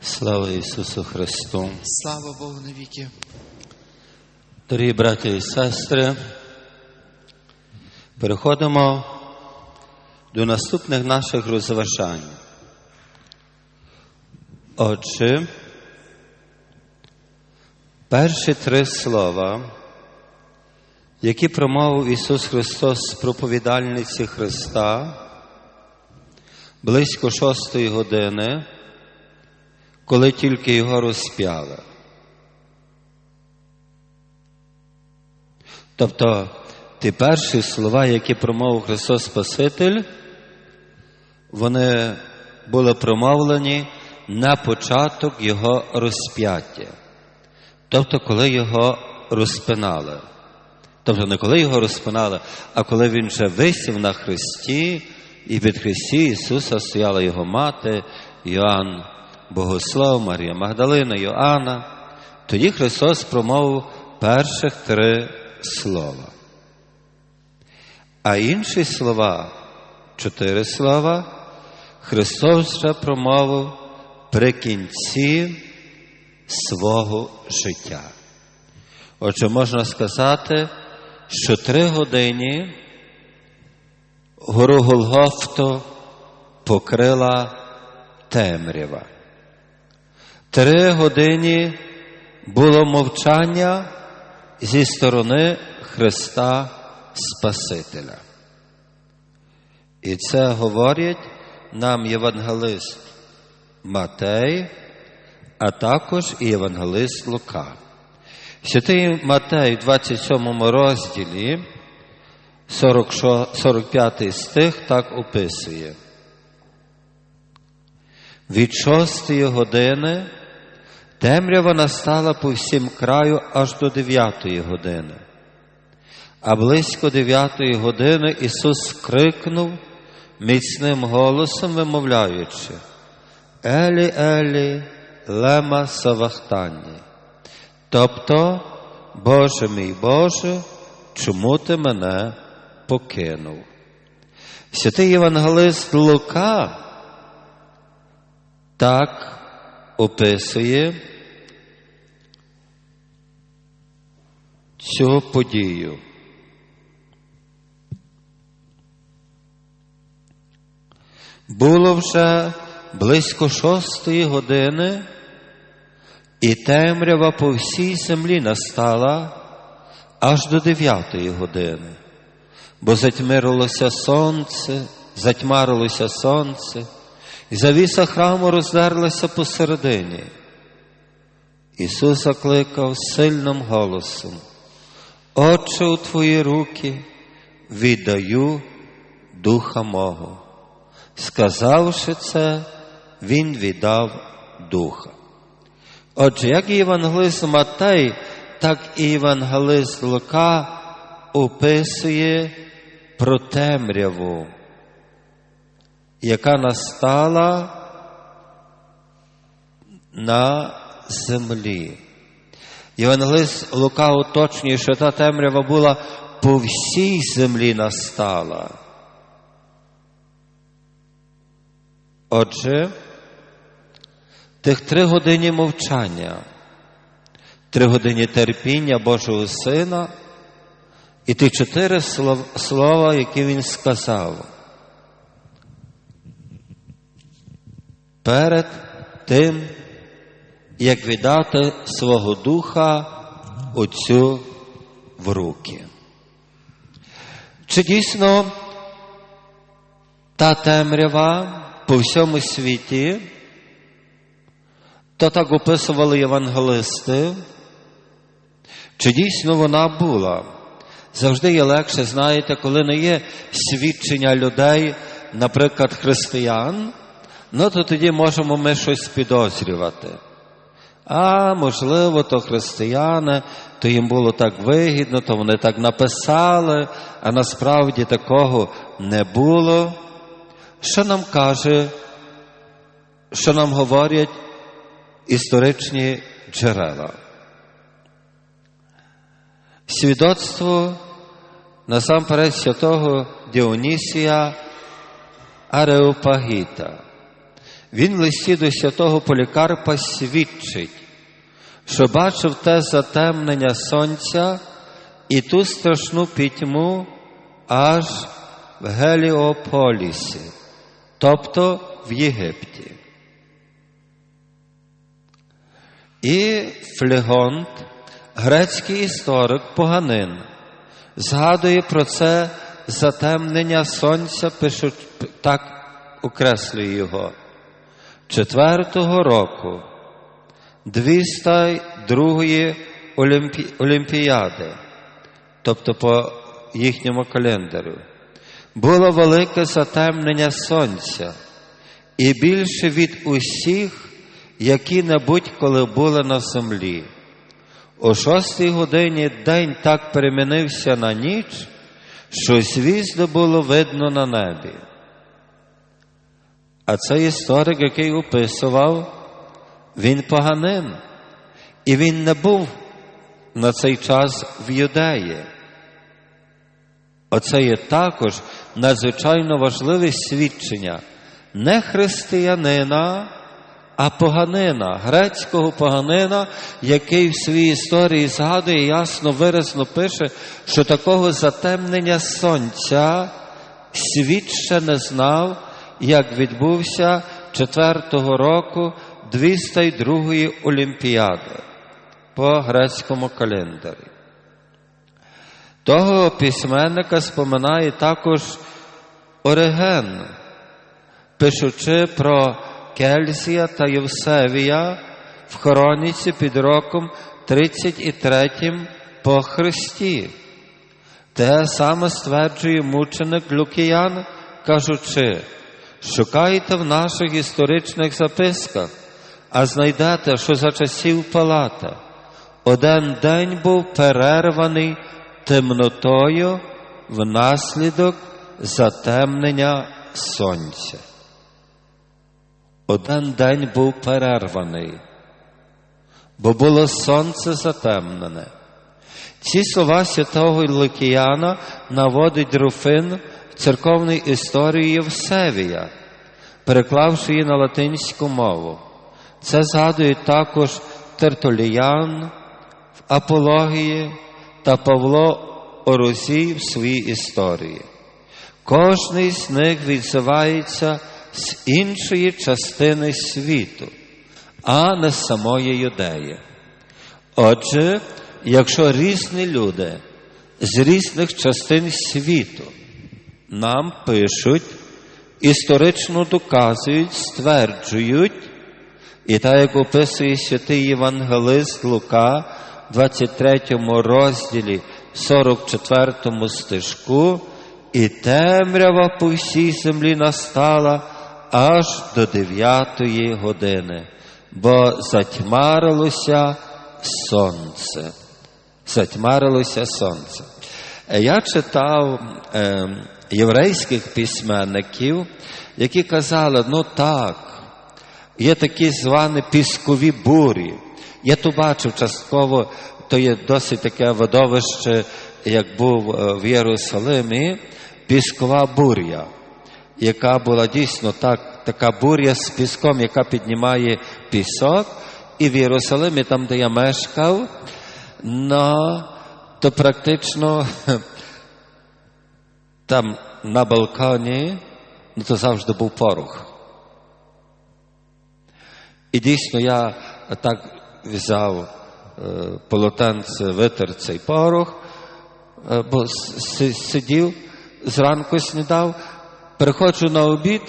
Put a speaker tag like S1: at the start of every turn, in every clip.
S1: Слава Ісусу Христу!
S2: Слава Богу навіки.
S1: Дорогі браті і сестри, переходимо до наступних наших розважань. Отже, перші три слова, які промовив Ісус Христос з проповідальниці Христа близько шостої години, коли тільки його розп'яли. Тобто ті перші слова, які промовив Христос Спаситель, вони були промовлені на початок Його розп'яття. Тобто, коли його розпинали. Тобто не коли його розпинали, а коли він вже висів на хресті, і під хресті Ісуса стояла його мати, Йоанн Богослов, Марія Магдалина, Йоанна. Тоді Христос промовив перших три слова. А інші слова, чотири слова, Христос вже промовив при кінці свого життя. Отже, можна сказати, що три години гору Голгофту покрила темрява. Три години було мовчання зі сторони Христа Спасителя. І це говорить нам євангелист Матей, а також і євангелист Лука. Святий Матей в 27 розділі, 45 стих, так описує. Від шостої години темрява настала по всім краю аж до дев'ятої години. А близько дев'ятої години Ісус крикнув міцним голосом, вимовляючи: Елі, Елі, лема савахтані. Тобто, Боже мій Боже, чому ти мене покинув? Святий Євангелист Лука так описує цю подію. Було вже близько шостої години, і темрява по всій землі настала аж до дев'ятої години, бо затьмирилося сонце, затьмарилося сонце, завіса храму роздерлася посередині. Ісус закликав сильним голосом, Отче у Твої руки віддаю духа мого. Сказавши це, Він віддав духа. Отже, як і Євангелист Матей, так і Євангелист Лука описує про темряву, яка настала на землі. Євангелист Лука уточнює, що та темрява була по всій землі настала. Отже, тих три години мовчання, три години терпіння Божого Сина і ті чотири слова, які Він сказав. Перед тим, як віддати свого духа Отцю в руки. Чи дійсно та темрява по всьому світі, то так описували євангелисти, чи дійсно вона була? Завжди є легше, знаєте, коли не є свідчення людей, наприклад, християн, ну то тоді можемо ми щось підозрювати. А можливо, то християни, то їм було так вигідно, то вони так написали, а насправді такого не було. Що нам каже, що нам говорять історичні джерела? Свідоцтво насамперед святого Діонісія Ареопагіта. Він в листі до святого Полікарпа свідчить, що бачив те затемнення сонця і ту страшну пітьму аж в Геліополісі, тобто в Єгипті. І Флегонт, грецький історик Поганин, згадує про це затемнення сонця, пишуть, так окреслює його. Четвертого року 202 Олімпі... Олімпіади, тобто по їхньому календарю, було велике затемнення сонця і більше від усіх які-небудь коли були на землі. О шостій годині день так перемінився на ніч, що звізди було видно на небі. А цей історик, який описував, він поганин, і він не був на цей час в юдеї. Оце є також надзвичайно важливе свідчення не християнина, а поганина, грецького поганина, який в своїй історії згадує, ясно виразно пише, що такого затемнення сонця світ ще не знав, як відбувся четвертого року 202 Олімпіади по грецькому календарі. Того письменника споминає також Ориген, пишучи про Кельсія та Євсевія в хроніці під роком 33 по Христі. Те саме стверджує мученик Люкіян, кажучи, шукайте в наших історичних записках, а знайдете, що за часів Палата один день був перерваний темнотою внаслідок затемнення сонця. Один день був перерваний, бо було сонце затемнене. Ці слова святого Лукіяна наводить Руфин в церковній історії Євсевія, переклавши її на латинську мову. Це згадують також Тертоліян в Апології та Павло Оросій в своїй історії. Кожний з них відзивається з іншої частини світу, а не з самої юдеї. Отже, якщо різні люди з різних частин світу нам пишуть, історично доказують, стверджують, і так як описує святий Євангелист Лука, 23 розділі 44 стежку, і темрява по всій землі настала аж до дев'ятої години, бо затьмарилося сонце. Затьмарилося сонце. Я читав е, єврейських письменників, які казали, ну так, є такі звані піскові бурі. Я то бачив частково, то є досить таке видовище, як був в Єрусалимі, піскова буря яка була дійсно так, така буря з піском, яка піднімає пісок, і в Єрусалимі, там, де я мешкав, ну, то практично там на балконі, ну то завжди був порох. І дійсно я так взяв е, полотенце, витер цей порох, е, бо сидів, зранку снідав, Приходжу на обід,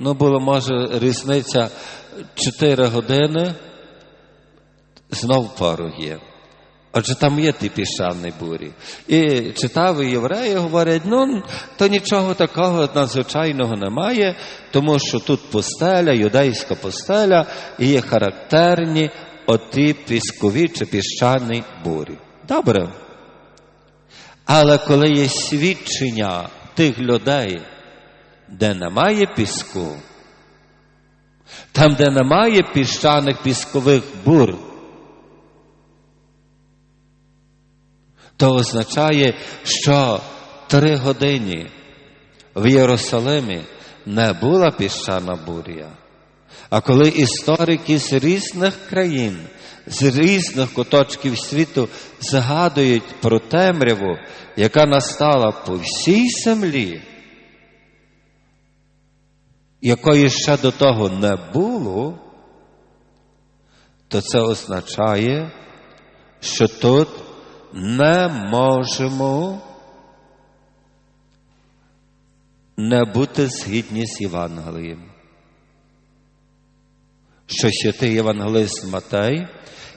S1: ну було, може, різниця 4 години, знов пару є. Отже, там є ті піщані бурі. І читав євреї, говорять, ну, то нічого такого надзвичайного немає, тому що тут пустеля, юдейська пустеля, і є характерні оті піскові чи піщані бурі. Добре. Але коли є свідчення тих людей, де немає піску, там, де немає піщаних піскових бур, то означає, що три години в Єрусалимі не була піщана буря, А коли історики з різних країн, з різних куточків світу згадують про темряву, яка настала по всій землі, якої ще до того не було, то це означає, що тут не можемо не бути згідні з Євангелієм. Що святий Євангелист Матей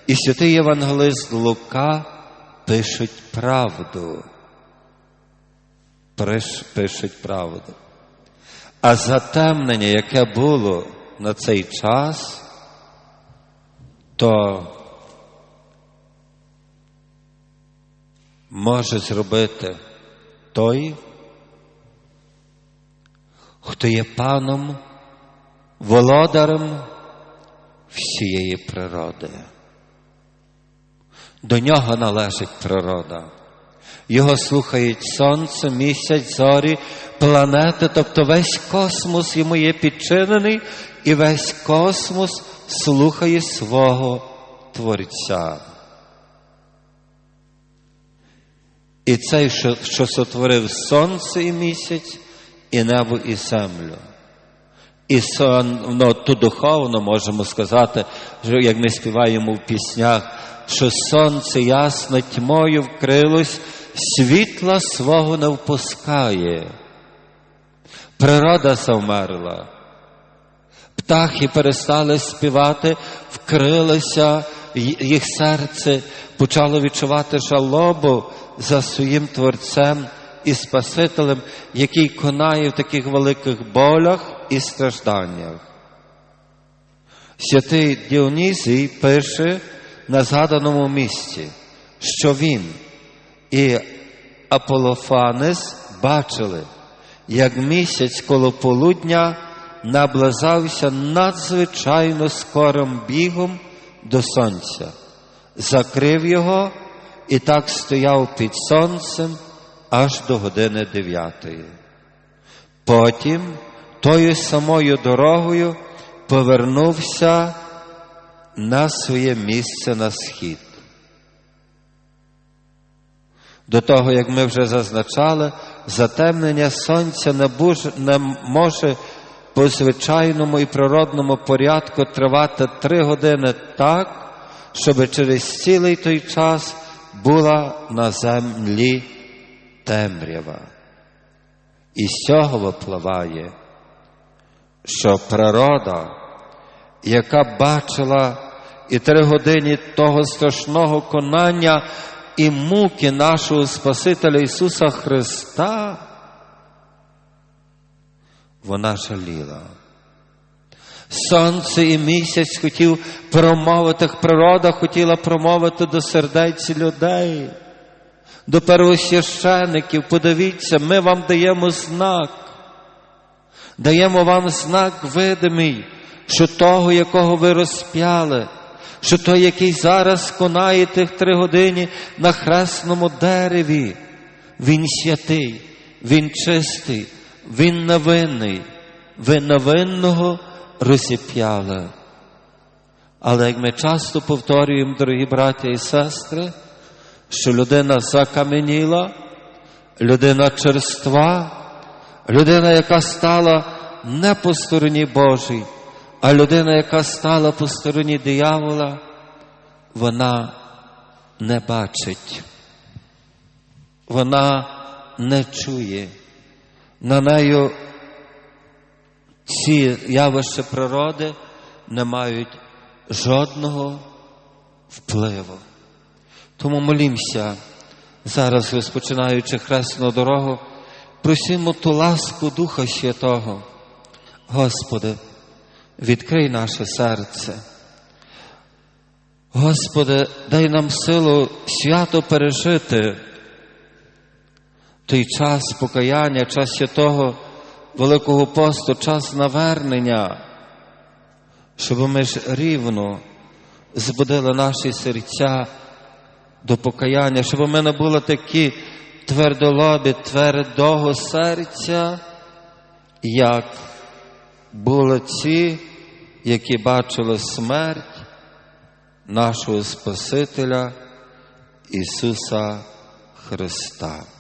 S1: і святий Євангелист Лука пишуть правду. Пишуть правду. А затемнення, яке було на цей час, то може зробити той, хто є паном, володарем всієї природи. До нього належить природа. Його слухають сонце, місяць, зорі, планети, тобто весь космос йому є підчинений, і весь космос слухає свого Творця. І цей, що, що сотворив сонце і місяць, і небо, і землю. І ну, то духовно можемо сказати, як ми співаємо в піснях, що сонце ясно тьмою вкрилось, світла свого не впускає. Природа завмерла. Птахи перестали співати, вкрилося, їх серце почало відчувати жалобу за своїм Творцем і Спасителем, який конає в таких великих болях і стражданнях. Святий Діонізій пише на згаданому місці, що він і Аполофанес бачили, як місяць коло полудня наблизався надзвичайно скорим бігом до сонця, закрив його і так стояв під сонцем аж до години дев'ятої. Потім тою самою дорогою повернувся на своє місце на схід. До того, як ми вже зазначали, затемнення сонця не, буж, не може по звичайному і природному порядку тривати три години так, щоб через цілий той час була на землі темрява. І з цього випливає, що природа, яка бачила і три години того страшного конання і муки нашого Спасителя Ісуса Христа, вона жаліла. Сонце і місяць хотів промовити, природа хотіла промовити до сердець людей, до первосвящеників. Подивіться, ми вам даємо знак, даємо вам знак видимий, що того, якого ви розп'яли, що той, який зараз конає тих три години на хресному дереві, він святий, він чистий, він невинний, ви невинного розіп'яли. Але як ми часто повторюємо, дорогі браття і сестри, що людина закаменіла, людина черства, людина, яка стала не по стороні Божій, а людина, яка стала по стороні диявола, вона не бачить, вона не чує. На нею ці явища природи не мають жодного впливу. Тому молімося зараз, розпочинаючи хресну дорогу, просимо ту ласку Духа Святого. Господи, відкрий наше серце. Господи, дай нам силу свято пережити той час покаяння, час святого Великого посту, час навернення, щоб ми ж рівно збудили наші серця до покаяння, щоб ми не були такі твердолобі, твердого серця, як були ці, які бачили смерть нашого Спасителя Ісуса Христа.